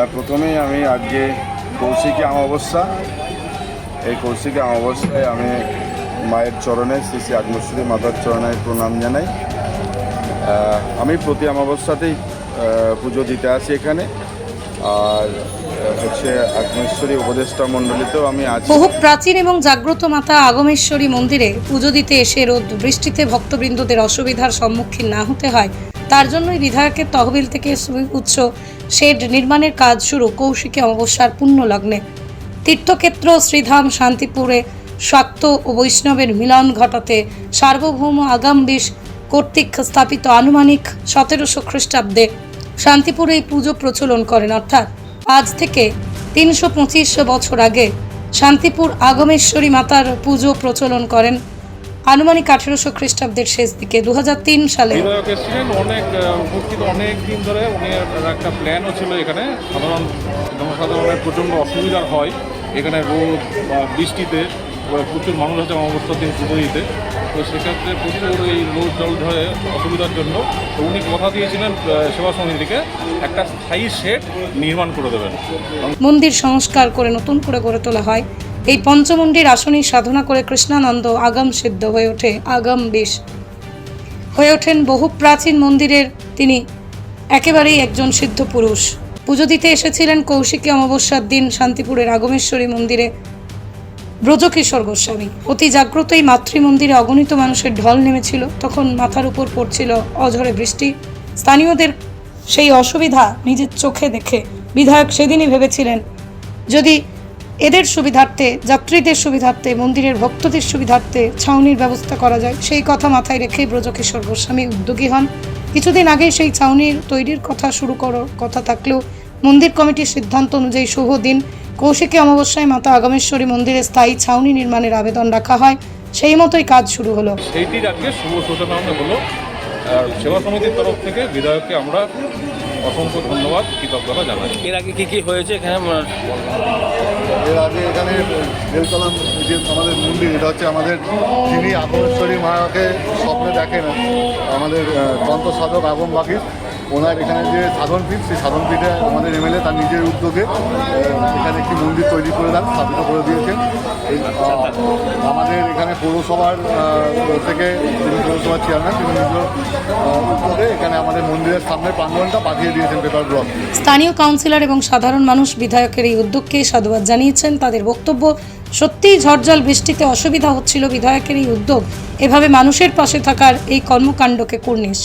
আর প্রথমেই আমি আজকে কৌশিকী অমাবস্যা। এই কৌশিকী অমাবস্যায় আমি মায়ের চরণে, শ্রী শ্রী আগ্নেশ্বরী মাতার চরণে প্রণাম জানাই। আমি প্রতি অমাবস্যাতেই পুজো দিতে আসি এখানে। আর হচ্ছে উপদেষ্টা মণ্ডলীতেও আমি বহু প্রাচীন এবং জাগ্রত মাতা আগমেশ্বরী মন্দিরে পুজো দিতে এসে রোদ বৃষ্টিতে ভক্তবৃন্দদের অসুবিধার সম্মুখীন না হতে হয়। তার জন্যই বিধায়কের তহবিল থেকে উৎস শেড নির্মাণের কাজ শুরু কৌশিকী অমাবস্যার পুণ্য লগ্নে তীর্থক্ষেত্র শ্রীধাম শান্তিপুরে শাক্ত ও বৈষ্ণবের মিলন ঘটাতে সার্বভৌম আগাম বিশ কর্তৃক স্থাপিত আনুমানিক সতেরোশো খ্রিস্টাব্দে শান্তিপুরে এই পুজো প্রচলন করেন। অর্থাৎ আজ থেকে তিনশো পঁচিশ বছর আগে শান্তিপুর আগমেশ্বরী মাতার পুজো প্রচলন করেন আনুমানিক আঠেরোশো খ্রিস্টাব্দের শেষ দিকে দু হাজার তিন সালে বিধায়ক এসেছিলেন অনেক উপস্থিত অনেক দিন ধরে। উনি একটা প্ল্যানও ছিল এখানে। সাধারণ জনসাধারণের প্রচণ্ড অসুবিধা হয় এখানে রোদ বা বৃষ্টিতে প্রচুর মানুষ আছে দিন পুজো দিতে তো সেক্ষেত্রে প্রচুর এই রোদ জল ধরে অসুবিধার জন্য তো উনি কথা দিয়েছিলেন সেবা সমিতিকে একটা স্থায়ী শেড নির্মাণ করে দেবেন। মন্দির সংস্কার করে নতুন করে গড়ে তোলা হয়। এই পঞ্চমন্দির আসনেই সাধনা করে কৃষ্ণানন্দ আগাম সিদ্ধ হয়ে ওঠে, আগাম বিষ হয়ে ওঠেন বহু প্রাচীন মন্দিরের তিনি একেবারেই একজন সিদ্ধ পুরুষ। পুজো দিতে এসেছিলেন কৌশিকী অমাবস্যার দিন শান্তিপুরের আগমেশ্বরী মন্দিরে। ব্রজকিশোর গোস্বামী অতি জাগ্রত এই মাতৃমন্দিরে অগণিত মানুষের ঢল নেমেছিল। তখন মাথার উপর পড়ছিল অঝরে বৃষ্টি। স্থানীয়দের সেই অসুবিধা নিজের চোখে দেখে বিধায়ক সেদিনই ভেবেছিলেন, যদি এদের সুবিধার্থে, যাত্রীদের সুবিধার্থে, মন্দিরের ভক্তদের সুবিধার্থে ছাউনির ব্যবস্থা করা যায়। সেই কথা মাথায় রেখেই ব্রজকিশোর গোস্বামী উদ্যোগী হন। কিছুদিন আগে সেই ছাউনির তৈরির কথা শুরু করো, কথা থাকলেও মন্দির কমিটির সিদ্ধান্ত অনুযায়ী শুভ দিন। কৌশিকী অমাবস্যায় মাতা আগমেশ্বরী মন্দিরে স্থায়ী ছাউনি নির্মাণের আবেদন রাখা হয়। সেই মতোই কাজ শুরু হলো। সেইটির আজকে শুভ সূচনা হলো সেবা সমিতির তরফ থেকে বিধায়ককে আমরা অসংখ্য ধন্যবাদ কৃতজ্ঞতা জানাই। এর আগে কি কি হয়েছে এখানে? এর আগে এখানে বেলতলা যে আমাদের মন্দির এটা হচ্ছে আমাদের যিনি আগমেশ্বরী মাকে স্বপ্নে দেখেন আমাদের তন্ত্র সাধক আগম বাকি ওনার এখানে যে সাধন পীঠ, সেই সাধন পীঠে আমাদের এমএলএ তার নিজের উদ্যোগে এখানে একটি মন্দির তৈরি করে দেন, স্থাপিত করে দিয়েছেন। আমাদের এখানে পৌরসভার থেকে যিনি পৌরসভার চেয়ারম্যান, তিনি নিজ উদ্যোগে এখানে আমাদের মন্দিরের সামনে প্রাঙ্গণটা পাঠিয়ে দিয়েছেন পেপার ব্লক। স্থানীয় কাউন্সিলর এবং সাধারণ মানুষ বিধায়কের এই উদ্যোগকে সাধুবাদ জানিয়েছেন। তাদের বক্তব্য, সত্যিই ঝড়জল বৃষ্টিতে অসুবিধা হচ্ছিল বিধায়কের এই উদ্যোগ। এভাবে মানুষের পাশে থাকার এই কর্মকাণ্ডকে কুর্নিশ।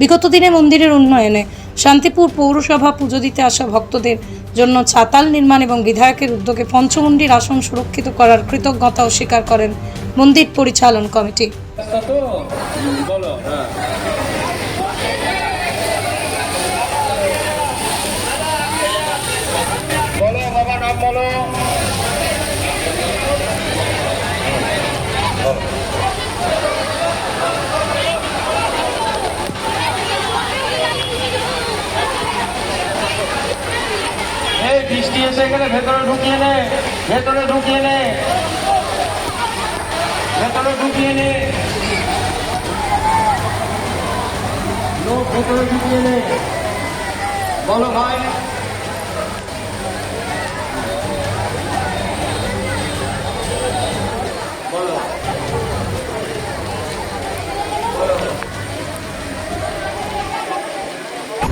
বিগত দিনে মন্দিরের উন্নয়নে শান্তিপুর পৌরসভা পুজো দিতে আসা ভক্তদের জন্য ছাতাল নির্মাণ এবং বিধায়কের উদ্যোগে পঞ্চমন্ডির আসন সুরক্ষিত করার কৃতজ্ঞতা অস্বীকার করেন মন্দির পরিচালন কমিটি। বৃষ্টি এসে গেলে ভেতরে ঢুকিয়ে নে, ভেতরে ঢুকিয়ে নে। ভেতরে ঢুকিয়ে নে। লোক ভেতরে ঢুকিয়ে নে। বলো ভাই।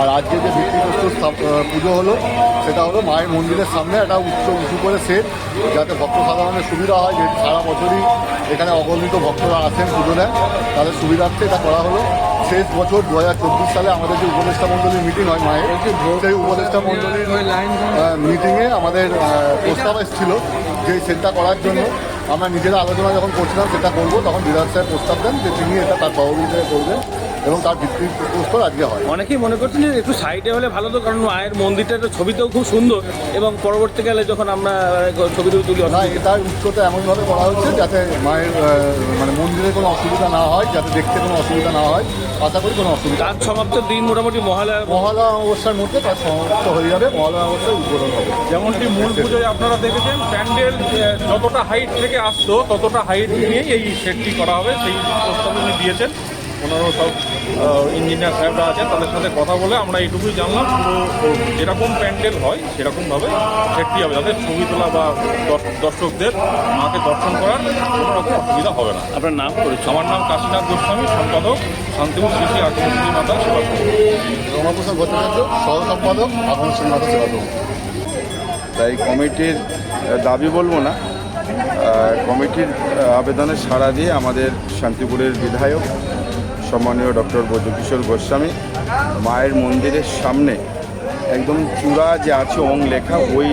আর আজকে যে ভিত্তিপ্রস্তর পুজো হলো, সেটা হলো মায়ের মন্দিরের সামনে একটা উচ্চ উঁচু করে সেট যাতে ভক্ত সাধারণের সুবিধা হয়, যে সারা বছরই এখানে অগণিত ভক্তরা আসেন পুজো দেন, তাদের সুবিধার্থে এটা করা হলো। শেষ বছর দু হাজার চব্বিশ সালে আমাদের যে উপদেষ্টা মণ্ডলীর মিটিং হয় মায়ের, সেই উপদেষ্টা মণ্ডলীর মিটিংয়ে আমাদের প্রস্তাব এসেছিল যে সেটটা করার জন্য। আমরা নিজেরা আলোচনা যখন করছিলাম, সেটা করব, তখন বিধায়ক সাহেব প্রস্তাব দেন যে তিনি এটা তার তহবিলে করবেন। এবং তার ভিত্তি প্রস্তর আজকে হয়। অনেকেই মনে করছেন যে একটু সাইডে হলে ভালো তো কারণ মায়ের মন্দিরটা তো ছবিতেও খুব সুন্দর এবং পরবর্তীকালে যখন আমরা ছবি টবি তুলি না এটার উচ্চতা এমনভাবে করা হচ্ছে যাতে মায়ের মানে মন্দিরে কোনো অসুবিধা না হয় যাতে দেখতে কোনো অসুবিধা না হয় আশা করি কোনো অসুবিধা কাজ সমাপ্ত দিন মোটামুটি মহালয়া মহালয়া অবস্থার মধ্যে তার সমাপ্ত হয়ে যাবে মহালয়া অবস্থায় উদ্বোধন হবে। যেমনটি মূল পুজোয় আপনারা দেখেছেন প্যান্ডেল যতটা হাইট থেকে আসতো ততটা হাইট নিয়েই এই সেটটি করা হবে সেই প্রস্তাব উনি দিয়েছেন। ওনারও সব ইঞ্জিনিয়ার সাহেবরা আছেন তাদের সাথে কথা বলে আমরা এইটুকুই জানলাম। পুরো যেরকম প্যান্ডেল হয় সেরকমভাবে সেটটি হবে যাতে ছবি তোলা বা দর্শ- দর্শকদের মাকে দর্শন করার কোনো রকম অসুবিধা হবে না। আপনার নাম করেছে আমার নাম কাশীনাথ গোস্বামী সম্পাদক শান্তিপুর শ্রী শ্রী আগ্নেশ্বরী মাতা সেবা সমিতি। রমাপ্রসাদ ভট্টাচার্য সহ সম্পাদক আগমন শ্রীনাথ সেবা তাই কমিটির দাবি বলব না। কমিটির আহ, আবেদনে সাড়া দিয়ে আমাদের শান্তিপুরের বিধায়ক সম্মানীয় ডক্টর বৈদ্যকিশোর গোস্বামী, মায়ের মন্দিরের সামনে একদম চূড়া যে আছে ওং লেখা, ওই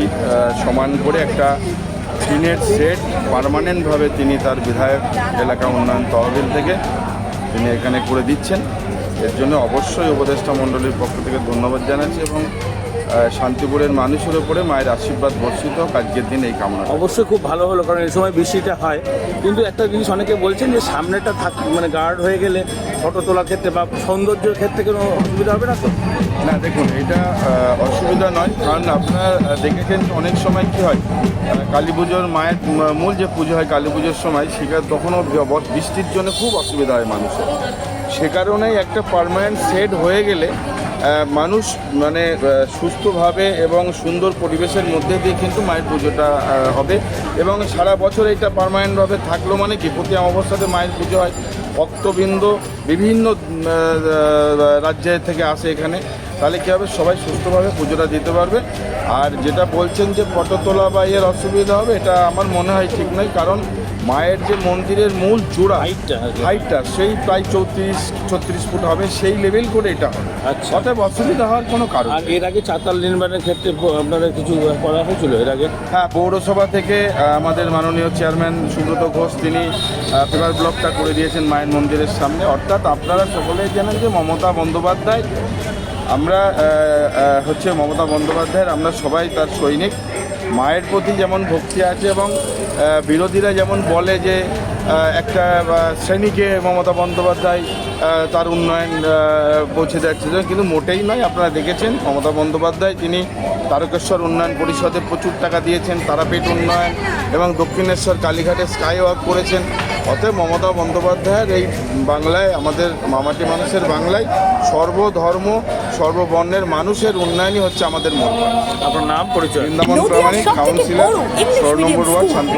সমান করে একটা টিনের সেট পারমানেন্টভাবে তিনি তার বিধায়ক এলাকা উন্নয়ন তহবিল থেকে তিনি এখানে করে দিচ্ছেন। এর জন্য অবশ্যই উপদেষ্টা মণ্ডলীর পক্ষ থেকে ধন্যবাদ জানাচ্ছি এবং শান্তিপুরের মানুষের উপরে মায়ের আশীর্বাদ বর্ষিত হোক আজকের দিন এই কামনা অবশ্যই খুব ভালো হলো কারণ এই সময় বৃষ্টিটা হয়। কিন্তু একটা জিনিস অনেকে বলছেন যে সামনেটা থাক মানে গার্ড হয়ে গেলে ফটো তোলার ক্ষেত্রে বা সৌন্দর্যের ক্ষেত্রে কোনো অসুবিধা হবে না তো? না দেখুন এটা অসুবিধা নয় কারণ আপনারা দেখেছেন অনেক সময় কি হয় কালী পুজোর মায়ের মূল যে পুজো হয় কালী পুজোর সময় সেটা তখনও বৃষ্টির জন্য খুব অসুবিধা হয় মানুষের। সে কারণেই একটা পারমানেন্ট সেট হয়ে গেলে মানুষ মানে সুস্থভাবে এবং সুন্দর পরিবেশের মধ্যে দিয়ে কিন্তু মায়ের পুজোটা হবে। এবং সারা বছর এটা পার্মানেন্টভাবে থাকল মানে কি, প্রতি অমাবস্যাতে মায়ের পুজো হয়। ভক্তবৃন্দ বিভিন্ন রাজ্যের থেকে আসে এখানে। তাহলে কী হবে? সবাই সুস্থভাবে পুজোটা দিতে পারবে। আর যেটা বলছেন যে ফটো তোলা বা এর অসুবিধা হবে, এটা আমার মনে হয় ঠিক নয়। কারণ মায়ের যে মন্দিরের মূল চূড়া হাইটটা আর সেই প্রায় চৌত্রিশ ছত্রিশ ফুট হবে সেই লেভেল করে এটা হবে। আচ্ছা। অতএব অসুবিধা হওয়ার কোনো কারণ আর এর আগে চাতাল নির্মাণের ক্ষেত্রে আপনারা কিছু করা হয়েছিল এর আগে? হ্যাঁ পৌরসভা থেকে আমাদের মাননীয় চেয়ারম্যান সুব্রত ঘোষ তিনি পেপার ব্লকটা করে দিয়েছেন মায়ের মন্দিরের সামনে। অর্থাৎ আপনারা সকলেই জানেন যে মমতা বন্দ্যোপাধ্যায় আমরা হচ্ছে মমতা বন্দ্যোপাধ্যায়ের আমরা সবাই তার সৈনিক। মায়ের প্রতি যেমন ভক্তি আছে এবং বিরোধীরা যেমন বলে যে একটা শ্রেণীকে মমতা বন্দ্যোপাধ্যায় তার উন্নয়ন পৌঁছে যাচ্ছে কিন্তু মোটেই নয় আপনারা দেখেছেন মমতা বন্দ্যোপাধ্যায় তিনি তারকেশ্বর উন্নয়ন পরিষদে প্রচুর টাকা দিয়েছেন তারাপীঠ উন্নয়ন এবং দক্ষিণেশ্বর কালীঘাটে স্কাই ওয়াক করেছেন। অতএব মমতা বন্দ্যোপাধ্যায়ের এই বাংলায় আমাদের মামাটি মানুষের বাংলায় সর্বধর্ম সর্ববর্ণের মানুষের উন্নয়নই হচ্ছে আমাদের মূল আপনার নাম পরিচয়? বৃন্দাবন প্রামাণিক কাউন্সিলর ষোলো number ward Shanti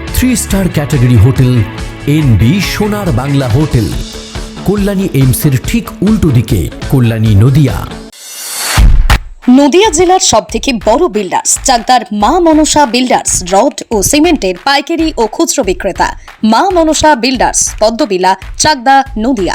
three star category hotel N B Sonar Bangla hotel Kalyani এইমসের ঠিক উল্টো দিকে কল্যাণী নদিয়া নদিয়া জেলার সব থেকে বড় বিল্ডার্স চাকদার মা মনসা বিল্ডার্স রড ও সিমেন্টের পাইকারি ও খুচরো বিক্রেতা। মা মনসা বিল্ডার্স পদ্মবিলা, চাকদা, নদিয়া।